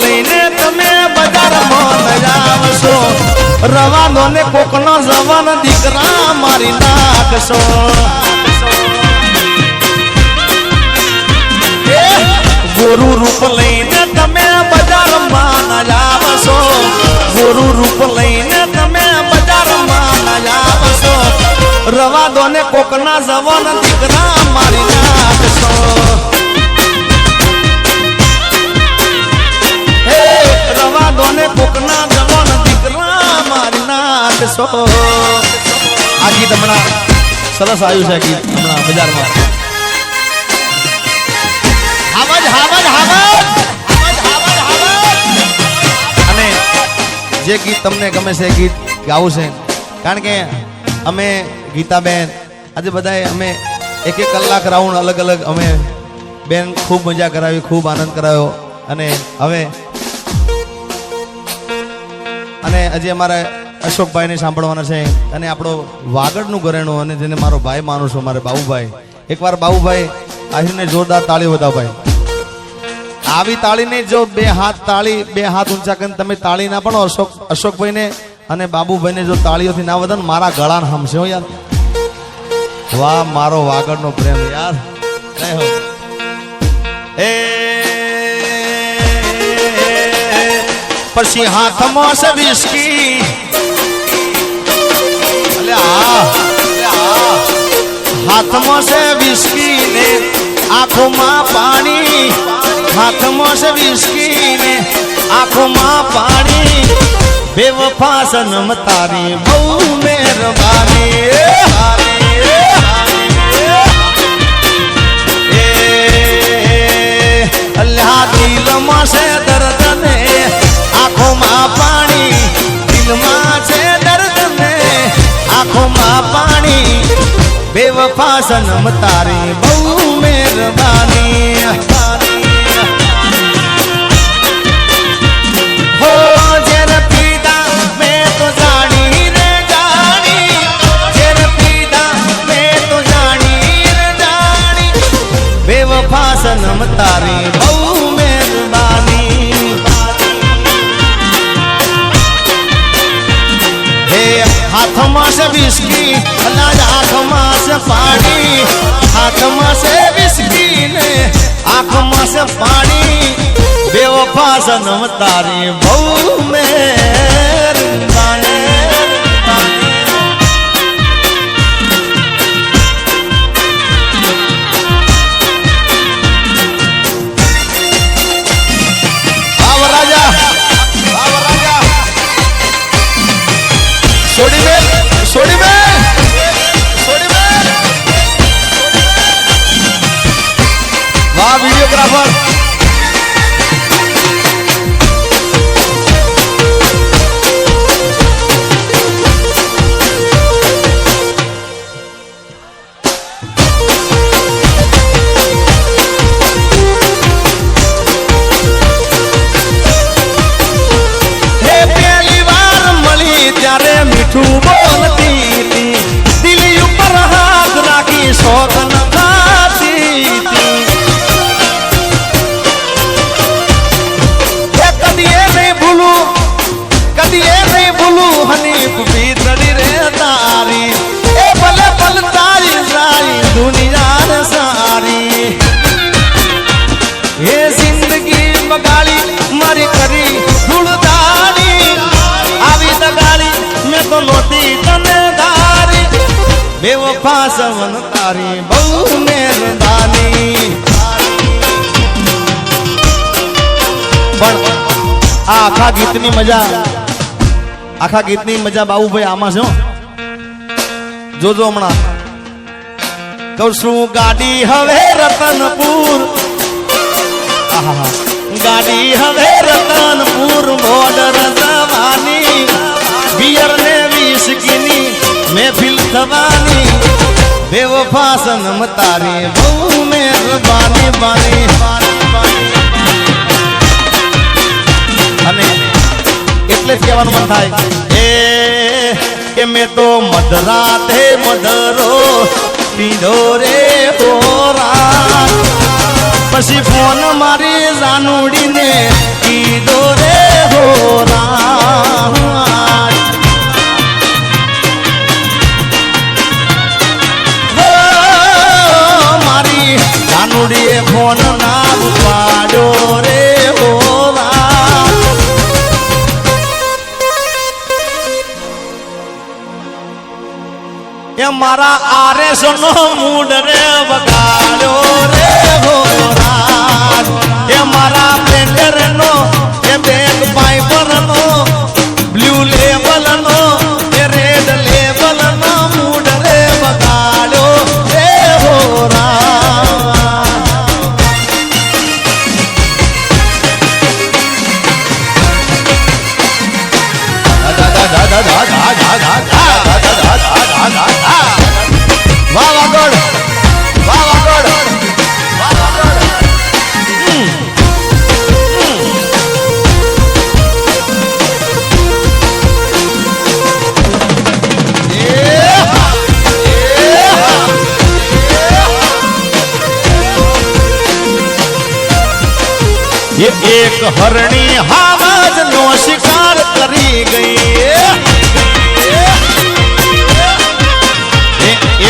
લઈને તમે બજારમાં ન રવાનો ને કોકનો જવાન દીકરા મારી નાખશો. ગુરુ રૂપ લઈને તમે બજારમાં નજાવશો ગુરુ રૂપ લઈને તમે બજારમાં નજાવશો રવા દો ને કોકના જવાન દીકરા મારી આ ગીત હમણાં સરસ આવ્યું છે ગીત, હમણાં બજારમાં. અને જે ગીત તમને ગમે છે ગીત ગાવું છે. કારણ કે અમે ગીતાબેન, આજે બધાએ અમે એક એક કલાક રાઉન્ડ અલગ અલગ અમે બેન ખૂબ મજા કરાવી, ખૂબ આનંદ કરાવ્યો. અને હવે અને હજી અમારે અશોકભાઈને સાંભળવાના છે. અને આપણો વાગડનું ઘરેણું અને જેને મારો ભાઈ માનું છું, મારે બાબુભાઈ. એકવાર બાબુભાઈ, આહીરને જોરદાર તાળી બધા ભાઈ. આવી તાળીને જો બે હાથ તાળી, બે હાથ ઊંચા કરીને તમે તાળી ના પણ અશોક, અશોકભાઈને અને બાબુભાઈને જો તાળીઓથી ના વધે મારા ગળાને હમશે હો યાર. વાહ, મારો વાગડનો પ્રેમ યાર. એ, પછી હાથમાં છે હાથમાં છે વિસ્કી ને આંખોમાં પાણી હાથમાં છે વિસ્કી ને આંખોમાં પાણી બેવફા સનમ તારી બહુ મહેરબાની અલ્લાહ દિલમાં દર્દ બેવફા સનમ તારી બહુ મહેરબાની. હો જેર પીડા, મેં તો જાણી રે જાણી. જેર પીડા, મેં તો જાણી રે જાણી. સનમ તારી બહુ મહેરબાની. હાથમાં છે અનાજ આંખમાં છે પાણી હાથમાં છે વિસ્કી ને આંખમાં છે પાણી. બેવફા સનમ તારી બહુ મહેરબાની આખા ગીતની મજા આખા ગીતની મજા બાબુભાઈ આમાં છે જોજો હમણાં કહું શું ગાડી હવે રતનપુર. ગાડી હવે રતનપુર, બોર્ડર જવાની. બિયર ને વિસ્કીની મેફિલ થવાની. બેવફા સનમ તારી બહુ મહેરબાની બાની અને એટલે જ કહેવાનું મન થાય, એ, કે મેં તો મધરાતે મધરો પીધો રે મારા આરેસ નો મૂડ રે.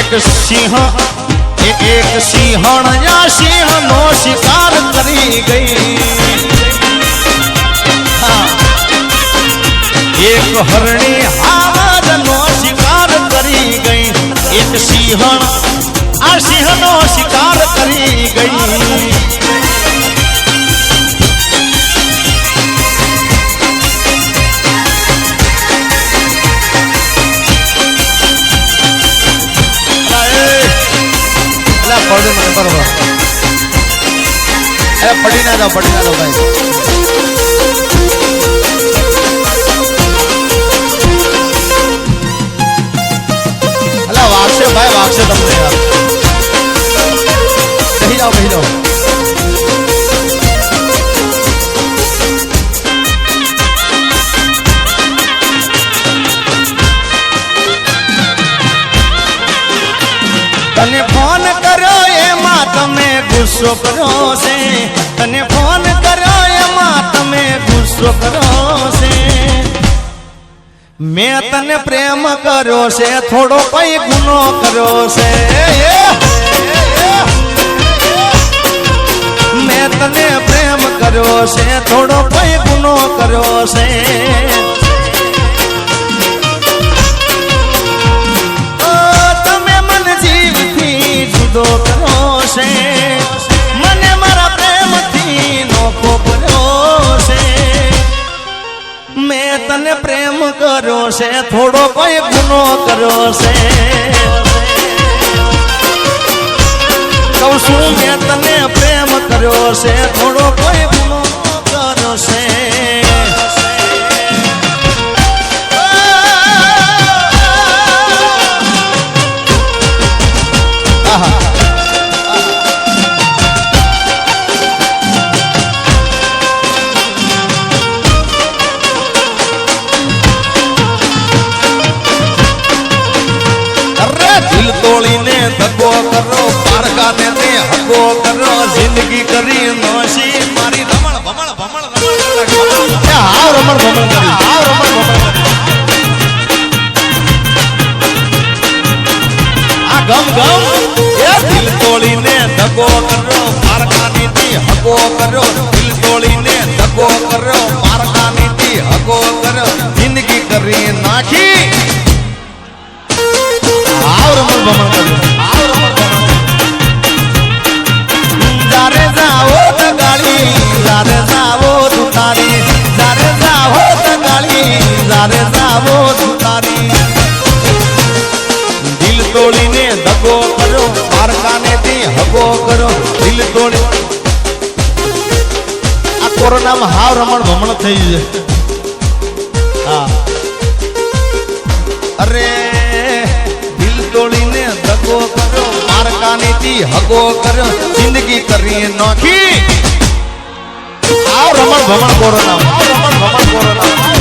એક સિંહ, એ એક સિંહણ યા સિંહનો શિકાર કરી ગઈ. એક હરણી હાવજનો શિકાર કરી ગઈ. એક સિંહણ આ સિંહનો શિકાર કરી ગઈ. ના પડે મને બરોબર અરે પડી ના જાઓ પડી ના જાઓ ભાઈ. તને પ્રેમ કર્યો છે, થોડો કઈ ગુનો કર્યો છે. મેં તને પ્રેમ કર્યો છે, થોડો કઈ ગુનો કર્યો છે. તમે મન જીવથી જુદો કરો છે. તને પ્રેમ કર્યો છે, થોડો કોઈ ગુનો કર્યો છે. કહું મેં તને પ્રેમ કર્યો છે, થોડો કોઈ ગુનો કર્યો છે. ગમ. એ દિલ તોડીને ધકો કરો પારકાની થી હકો કરો દિલ તોડીને ધકો કરો પારકાની થી હકો કરો જિંદગી કરી નાખી. આવર મન ભમણ કર્યું આવ રમણ ભમણ જારે જાવો કોરોનામાં હાવ રમણ ભમણ થઈ છે. અરે, દિલ તોડીને દગો કર્યો, મારકાનીથી હગો કર્યો, જિંદગી કરી નોખી. આવ રમણ ભમણ કોરોના હાવ રમણ ભમણ કોરોના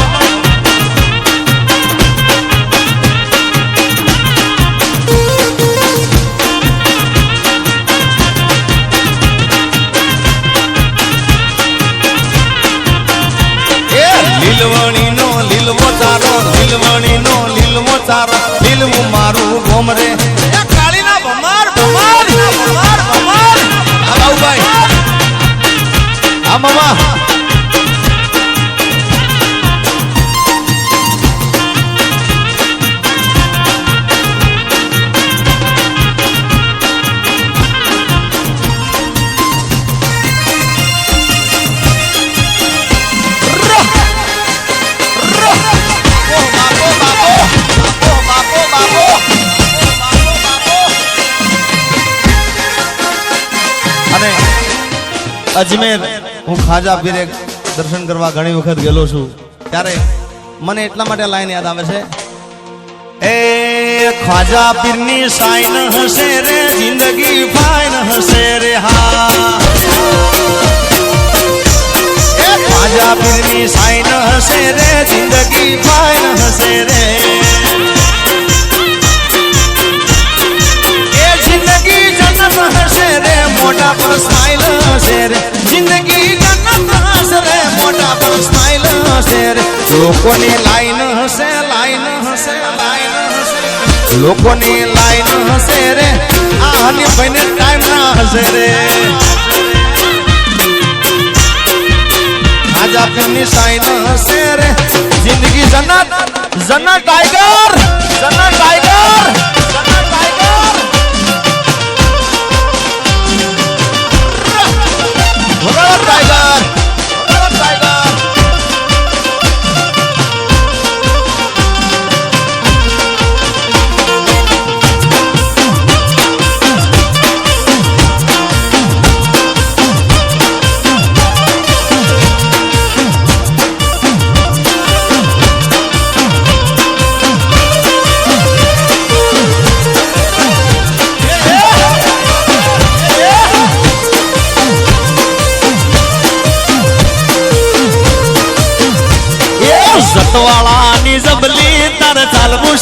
અને અજમેર હું ખાજા પીરે દર્શન કરવા ઘણી વખત ગયેલો છું. ત્યારે મને એટલા માટે લાઈન યાદ આવે છે. એ ખ્વાજા પીરની સાઈન હશે રે, જિંદગી ફાઈન હશે રે, હા. ખ્વાજા પીરની સાઈન હશે રે, જિંદગી ફાઈન હશે રે. હશે રે, મોટા પર સ્માઈલ હશે રે. જિંદગી હશે રે, મોટા પર સ્માઈલ હશે લોકોની લાઈન હશે લાઈન હશે લોકોની લાઈન હશે રે. આ હની ભાઈને ટાઈમ ના હશે રે. આજ આપની સાઈન હશે રે. જિંદગી Jannat Jannat Tiger Jannat Tiger Oh, my God.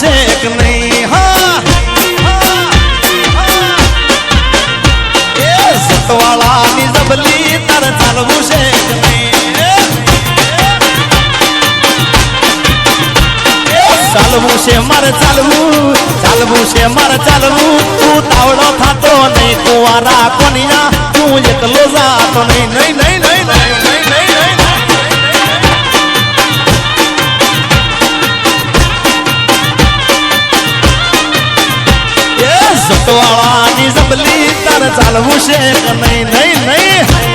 છે કે નહીં, હા એ સતવાળાની જબલી તાર ચાલવું છે કે નહીં ચાલવું છે મારે ચાલવું ચાલવું છે મારે ચાલવું. તું તાવડો થાતો નહીં, કુંવારા કોનિયા તું એકલો જાતો નહીં સતવાળાની જબલી તારે ચાલવું છે નહીં? નહીં નહીં.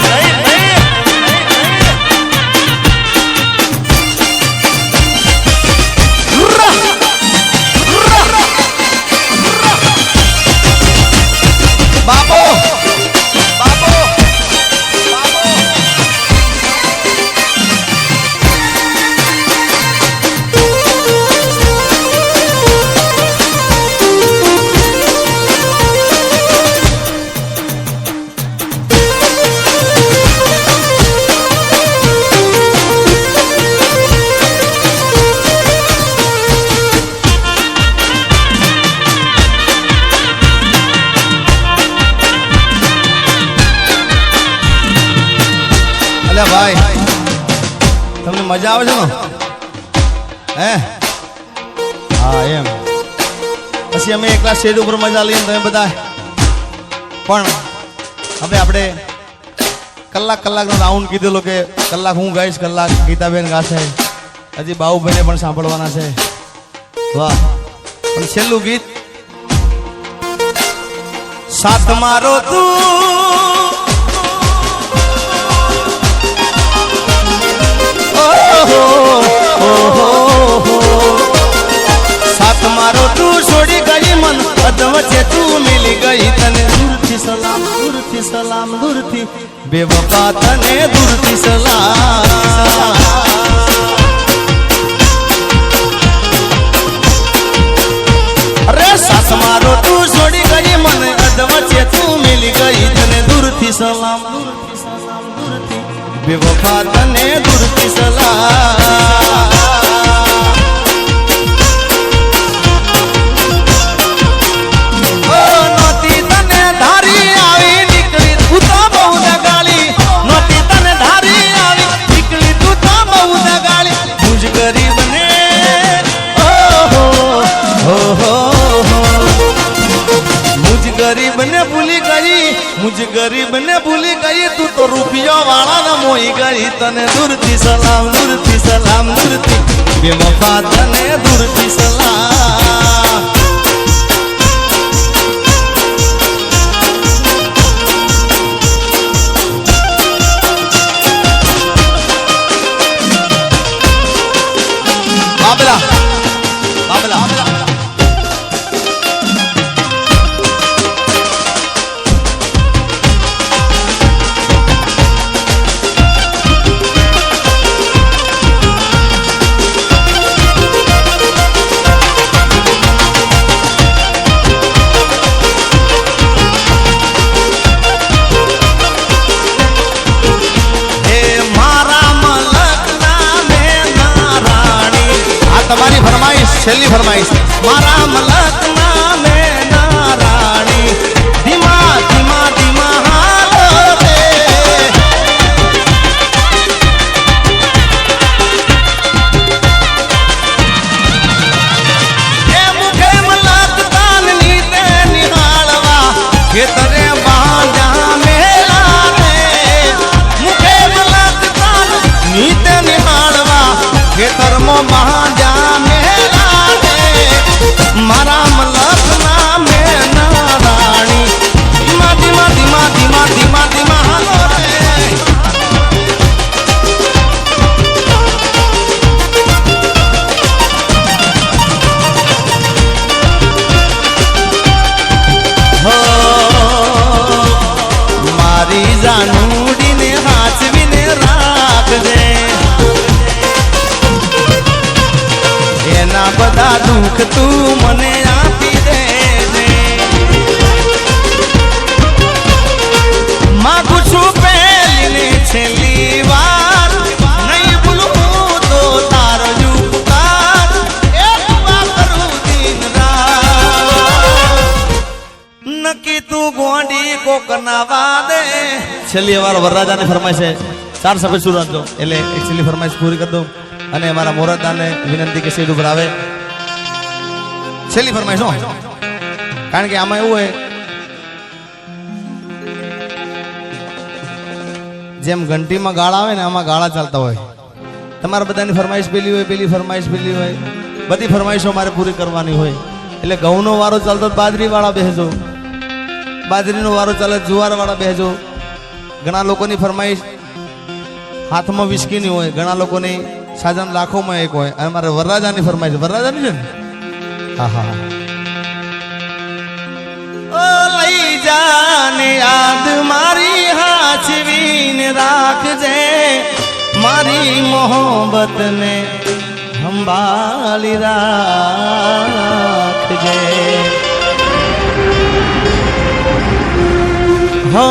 મજા આવે છે ને? હે? હા, એમ. પછી અમે એકલા સ્ટેજ ઉપર મજા લઈએ તમે બધા પણ હવે આપણે કલાક કલાકનો રાઉન્ડ કીધેલો કે કલાક હું ગાઈશ, કલાક ગીતાબેન ગાશે. હજી બાહુભાઈને પણ સાંભળવાના છે. વાહ. પણ છેલ્લું ગીત સાત મારો તું. બેવફા તને દૂરથી સલામ અરે સાસ મારો તું છોડી ગઈ મને અધ વચ્ચે તું મિલી ગઈ તને દૂરથી સલામ બેવફા તને ગઈ તને દૂરથી સલામ દૂરથી સલામ દૂરથી. બે વફા તને દૂરથી સલામ. બધા દુઃખ તું મને આપી દે માગું છું પહેલીને છેલ્લી વાર. નહીં ભૂલું તો તારો જુકાર કરું દિન નક્કી તું ગોંડી કોક ના વાદે છેલ્લી વાર વરરાજાને ફરમાય છે ચાર સફેદ સુર રાખજો એટલે એક છેલ્લી ફરમાઈશ પૂરી કરી દઉં અને મારા મોરદાને વિનંતી કે સ્ટેજ ઉપર આવે છેલ્લી ફરમાઈશ નો કારણ કે આમાં એવું હોય, જેમ ઘંટીમાં ગાળા આવે ને, આમાં ગાળા ચાલતા હોય. તમારા બધાની ફરમાઈશ પેલી હોય, પેલી ફરમાઈશ પેલી હોય. બધી ફરમાઈશો મારે પૂરી કરવાની હોય. એટલે ઘઉંનો વારો ચાલતો બાજરી વાળા બેસજો બાજરીનો વારો ચાલે જુવાર વાળા બેસજો ઘણા લોકોની ફરમાઈશ હાથમાં વિસ્કીની હોય, ઘણા લોકોની સાજન લાખોમાં એક હોય. અને મારે વરરાજાની ફરમાઈશ, વરરાજાની છે ને? ઓ લઈ જાને યાદ મારી હાચવીને રાખજે. મારી મોહબ્બતને સંભાળી રાખજે. હો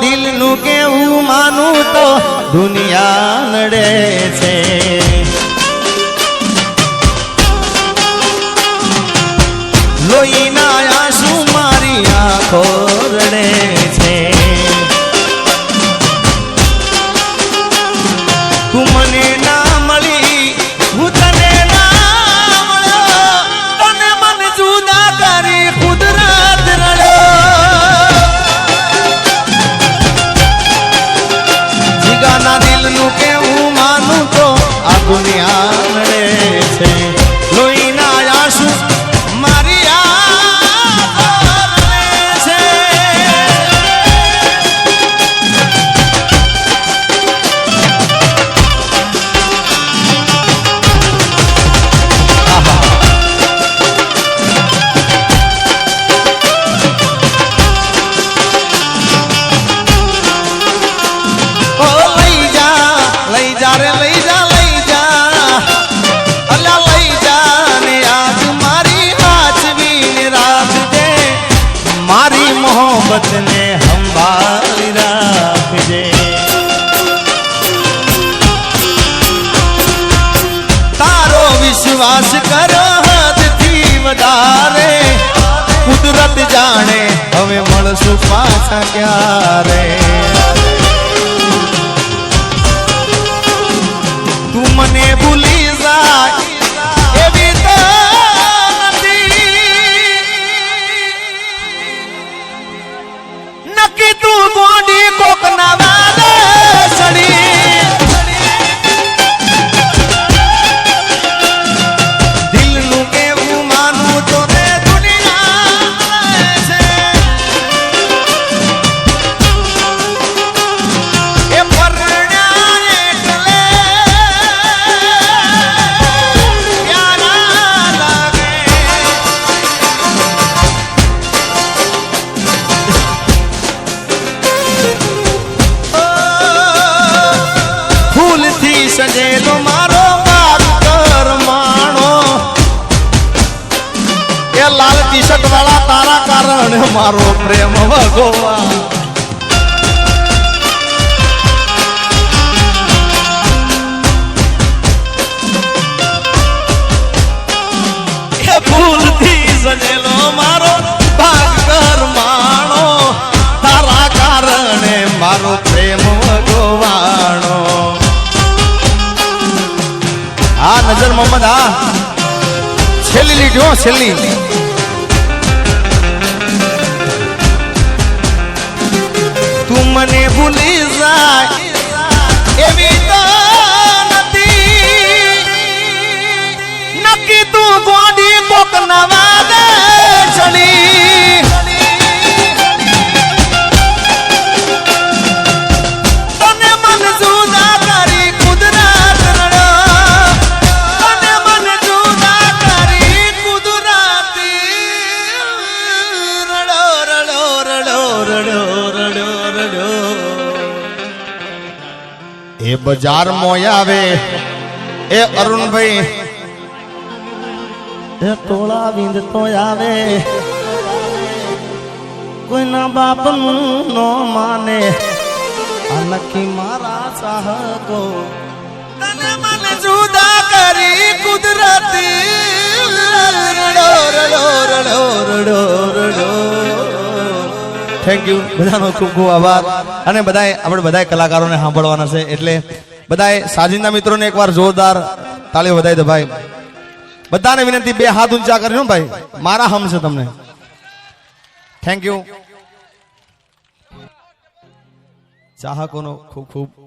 દિલનું કેવું માનું તો દુનિયા નડે છે. મારો પ્રેમ ભગવા એ ફૂલથી સજેલો મારો ભાગર માણો, તારા કારણે મારો પ્રેમ ભગવાણો આ નજર મોહમ્મદ હા છેલ્લી લીટી હો છેલ્લી. બજાર મોય આવે. એ અરુણભાઈ. એ ટોળા વિંદ તો આવે. કોઈના બાપનું નો માને. આ નક્કી મારા ચાહકો. તને મને જુદા કરી કુદરતી. રડો રડો રડો રડો રડો થેન્ક યુ બધાનો ખૂબ ખૂબ આભાર. અને બધાએ આપણે બધા કલાકારોને સાંભળવાના છે. એટલે બધાએ સાજિંદા મિત્રોને એકવાર જોરદાર તાળીઓ વધાવી દે ભાઈ. બધાને વિનંતી, બે હાથ ઊંચા કરજો ભાઈ. મારા હમ છે તમને. થેન્ક યુ ચાહકોનો ખૂબ ખૂબ